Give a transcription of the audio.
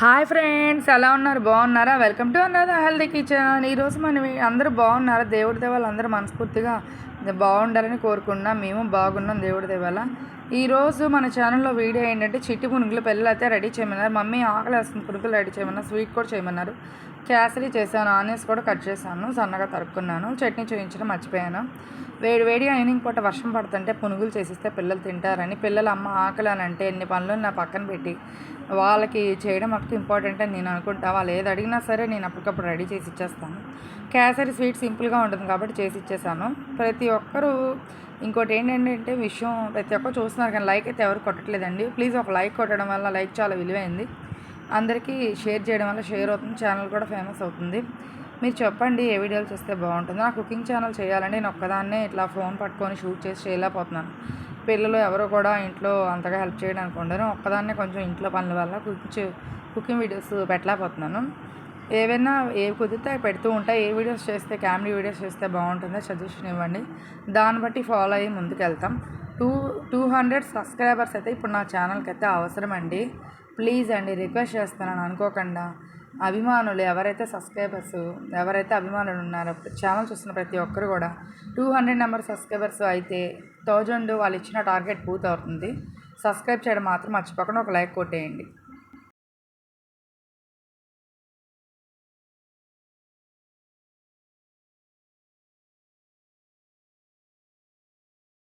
Hi friends ఎలా ఉన్నారు? బాగున్నారా? Welcome to Annada healthy kitchen. ఈరోజు మనం అందరూ బాగున్నారా? దేవుడి దేవాళ్ళు అందరూ మనస్ఫూర్తిగా బాగుండాలని కోరుకున్నాం మేము బాగున్నాం దేవుడి దేవాల ఈరోజు మన ఛానల్లో వీడియో ఏంటంటే చిట్టి పునుగులు పిల్లలు అయితే రెడీ చేయమన్నారు. మమ్మీ ఆకలి వేస్తుంది పునుగులు రెడీ చేయమన్నారు స్వీట్ కూడా చేయమన్నారు. క్యాసరి చేశాను ఆనియన్స్ కూడా కట్ చేశాను సన్నగా తరుక్కున్నాను చట్నీ చూపించడం మర్చిపోయాను. వేడి వేడిగా ఈవినింగ్ పూట వర్షం పడుతుంటే పునుగులు చేసిస్తే పిల్లలు తింటారని పిల్లలు అమ్మ ఆకలి అని అంటే ఎన్ని పనులు నా పక్కన పెట్టి వాళ్ళకి చేయడం అప్పుడు ఇంపార్టెంట్ అని నేను అనుకుంటా. వాళ్ళు ఏది అడిగినా సరే నేను అప్పటికప్పుడు రెడీ చేసి ఇచ్చేస్తాను. కేసరి స్వీట్ సింపుల్గా ఉంటుంది కాబట్టి చేసి ఇచ్చేసాను ప్రతి ఒక్కరు ఇంకోటి ఏంటంటే విషయం ప్రతి ఒక్కరు చూస్తున్నారు కానీ లైక్ అయితే ఎవరు కొట్టట్లేదండి. ప్లీజ్ ఒక లైక్ కొట్టడం వల్ల లైక్ చాలా విలువైంది. అందరికీ షేర్ చేయడం వల్ల షేర్ అవుతుంది. ఛానల్ కూడా ఫేమస్ అవుతుంది. మీరు చెప్పండి ఏ వీడియోలు చేస్తే బాగుంటుంది. నా కుకింగ్ ఛానల్ చేయాలంటే నేను ఒక్కదాన్నే ఇట్లా ఫోన్ పట్టుకొని షూట్ చేసి చేయలేకపోతున్నాను. పిల్లలు ఎవరు కూడా ఇంట్లో అంతగా హెల్ప్ చేయడానికి ఉండరు. ఒక్కదాన్నే కొంచెం ఇంట్లో పనుల వల్ల కుకింగ్ కుకింగ్ వీడియోస్ పెట్టలేకపోతున్నాను. ఏవైనా ఏ కుదిరితే పెడుతూ ఉంటాయి. ఏ వీడియోస్ చేస్తే కామెడీ వీడియోస్ చేస్తే బాగుంటుందో సజెషన్ ఇవ్వండి. దాన్ని బట్టి ఫాలో అయ్యి ముందుకు వెళ్తాం టూ టూ హండ్రెడ్ సబ్స్క్రైబర్స్ అయితే ఇప్పుడు నా ఛానల్కి అయితే అవసరం అండి ప్లీజ్ అండి రిక్వెస్ట్ చేస్తున్నాను అనుకోకుండా. అభిమానులు ఎవరైతే సబ్స్క్రైబర్స్ ఎవరైతే అభిమానులు ఉన్నారో ఛానల్ చూస్తున్న ప్రతి ఒక్కరు కూడా టూ హండ్రెడ్ నెంబర్ సబ్స్క్రైబర్స్ అయితే థౌజండ్ వాళ్ళు ఇచ్చిన టార్గెట్ పూర్తి అవుతుంది సబ్స్క్రైబ్ చేయడం మాత్రం మర్చిపోకుండా ఒక లైక్ కొట్టేయండి.